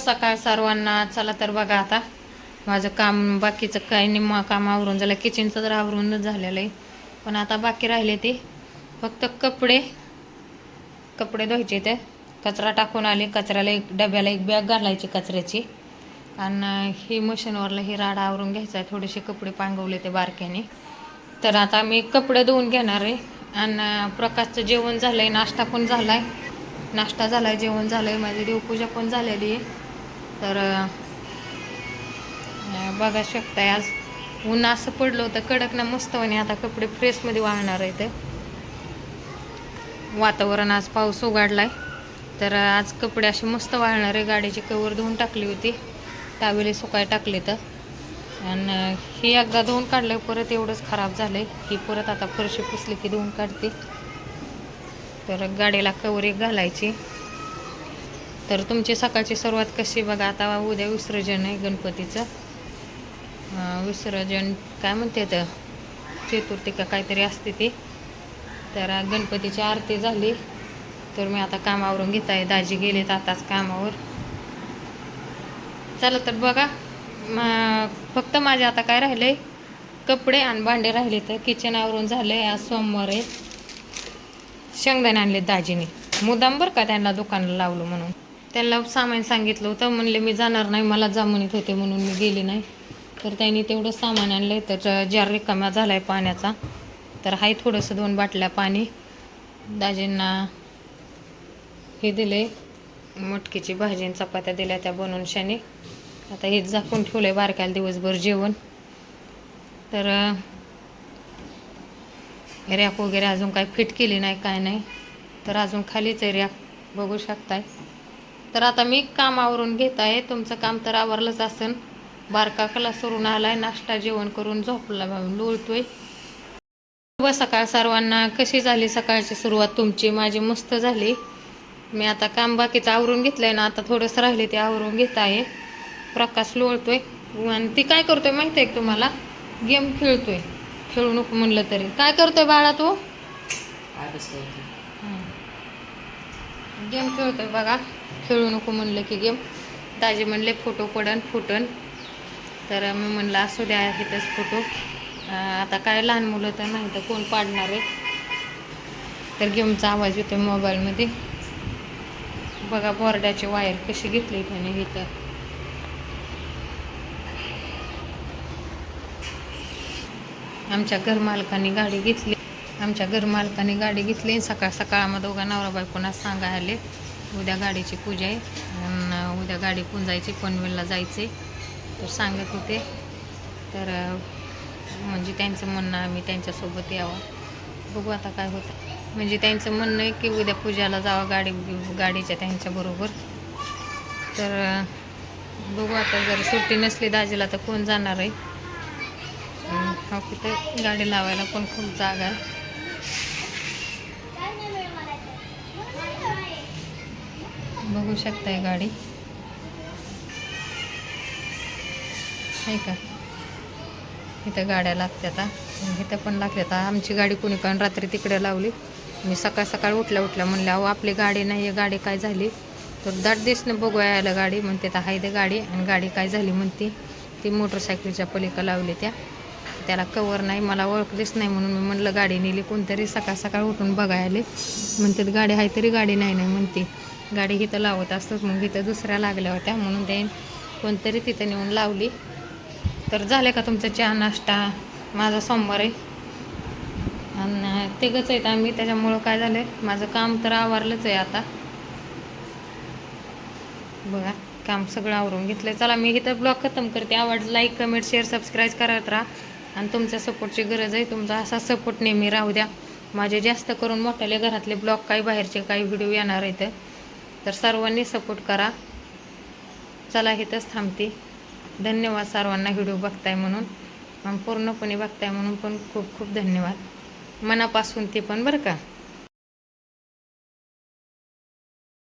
सकाळ सर्वांना चला तर बघा आता. माझं काम बाकीचं काही निम्मा काम आवरून झालं. किचनचं तर आवरूनच झालेलं आहे. पण आता बाकी राहिले ते. फक्त कपडे कपडे धुवायचे ते. कचरा टाकून आले. कचऱ्याला एक डब्याला एक बॅग घालायची कचऱ्याची. आणि ही मशीनवरला ही राडा आवरून घ्यायचा आहे. थोडेसे कपडे पांगवले ते बारक्याने. तर आता मी कपडे धुवून घेणार आहे. आणि प्रकाशचं जेवण झालं आहे नाश्ता पण झाला आहे नाश्ता झाला आहे जेवण झालं आहे माझी देवपूजा पण झालेली आहे. तर बघा शकताय आज ऊन असं पडलं होतं. कडक ना मस्त म्हणे आता कपडे फ्रेशमध्ये वाळणार आहे ते वातावरण आज पाऊस उघडलाय. तर आज कपडे असे मस्त वाळणार आहे. गाडीची कवर धुवून टाकली होती. तावेले सुकाय टाकले तर आणि ही एकदा धुवून काढलं परत एवढंच खराब झालंय ही परत आता फरशी पुसली की धुवून काढते. तर गाडीला कवर एक घालायची. तर तुमची सकाळची सुरुवात कशी? बघा आता उद्या विसर्जन आहे गणपतीचं. विसर्जन काय म्हणते तर चतुर्थी का काहीतरी असते ती. तर गणपतीची आरती झाली. तर मी आता कामावरून घेत आहे. दाजी गेलेत आताच कामावर. चला तर बघा म- फक्त माझे आता काय राहिले कपडे आणि भांडे राहिले तर किचन आवरून झाले आज सोमवार आहे. शेंगदाणे आणले दाजीने. मुद्दाम बरं का त्यांना दुकानाला लावलं म्हणून? त्यांना सामान सांगितलं होतं. म्हणले मी जाणार नाही मला जमनीत होते म्हणून मी गेले नाही. तर त्यांनी तेवढं सामान आणलं आहे तर जार रिकामा झाला आहे पाण्याचा तर हाय थोडंसं दोन बाटल्या पाणी. दाजींना हे दिले मटकीची भाजी आणि चपात्या दिल्या त्या बनवून शाने आता हेच झाकून ठेवलं आहे बारक्याला दिवसभर जेवण. तर रॅक वगैरे अजून काय फिट केली नाही काय नाही. तर अजून खालीच आहे रॅक बघू शकताय. तर आता मी काम आवरून घेत आहे. तुमचं काम तर आवरलंच असेल. बारका कला सरून आलाय नाश्ता जेवण करून झोपला लोळतोय शुभ सकाळ सर्वांना. कशी झाली सकाळची सुरुवात तुमची? माझी मस्त झाली. मी आता काम बाकीचं आवरून घेतलंय ना. आता थोडंसं राहिले ते आवरून घेत आहे. प्रकाश लोळतोय. आणि ती काय करतोय माहिती आहे तुम्हाला? गेम खेळतोय. खेळू नको म्हणलं तरी. काय करतोय बाळा तू? गेम खेळतोय बघा. खेळू नको म्हणलं की गेम. दाजी म्हणले फोटो पडन फुटन. तर मी म्हणलं असू द्या इथंच फोटो. आता काय लहान मुलं तर नाही तर कोण पाडणार आहे. तर गेमचा आवाज येतो मोबाईलमध्ये. बघा बोर्डाची वायर कशी घेतली त्याने इथं आमच्या घरमालकाने गाडी घेतली. आमच्या घरमालकाने गाडी घेतली. सकाळ सकाळ आम्हा दोघा नवरा बायकोना सांगा आले उद्या गाडीची पूजा आहे. आणि उद्या गाडी पुंजायची पनवेलला जायचे तर सांगत होते. तर म्हणजे त्यांचं म्हणणं आम्ही त्यांच्यासोबत यावं. बघू आता काय होतं. म्हणजे त्यांचं म्हणणं आहे की उद्या पूजाला जावं गाडी गाडीच्या त्यांच्याबरोबर तर बघू आता जर सुट्टी नसली दाजीला तर कोण जाणार आहे? हा कुठे? गाडी लावायला पण खूप जागा आहे. बघू शकताय गाडी. आहे का? इथं गाड्या लागत्या आता इथं पण लागतात आमची गाडी कोणी पण रात्री तिकडे लावली. मी सकाळ सकाळ उठल्या उठल्या म्हणल्या अहो आपली गाडी नाही आहे गाडी काय झाली? तर दाट दिसणं बघू यायला गाडी म्हणते तर हाय दे गाडी. आणि गाडी काय झाली म्हणते ती मोटरसायकलच्या पलीकडे लावली त्या. त्याला कवर नाही मला ओळखलीच नाही म्हणून मी म्हणलं गाडी नेली कोणतरी सकाळ सकाळ उठून बघायले. म्हणतात गाडी आहे तरी गाडी नाही नाही म्हणते. गाडी इथं लावत असतात मग इथं दुसऱ्या लागल्या होत्या म्हणून ते कोणतरी तिथं नेऊन लावली. तर झाले का तुमचा चहा नाश्ता? माझा सोमवार आहे. आणि तिघंच आहेत आम्ही त्याच्यामुळं काय झालं माझं काम तर आवारलंच आहे आता. बघा काम सगळं आवरून घेतलं चला मी इथं ब्लॉग खतम करते. आवड लाईक कमेंट शेअर सबस्क्राईब करत राहा. आणि तुमच्या सपोर्टची गरज आहे. तुमचा असा सपोर्ट नेहमी राहू द्या. माझे जास्त करून मोठ्याले घरातले ब्लॉग काही बाहेरचे काही व्हिडिओ येणार आहेत. तर सर्वांनी सपोर्ट करा. चला इथंच थांबते. धन्यवाद सर्वांना व्हिडिओ बघताय म्हणून. आणि पूर्णपणे बघताय म्हणून पण खूप खूप धन्यवाद. मनापासून ते पण बरं का?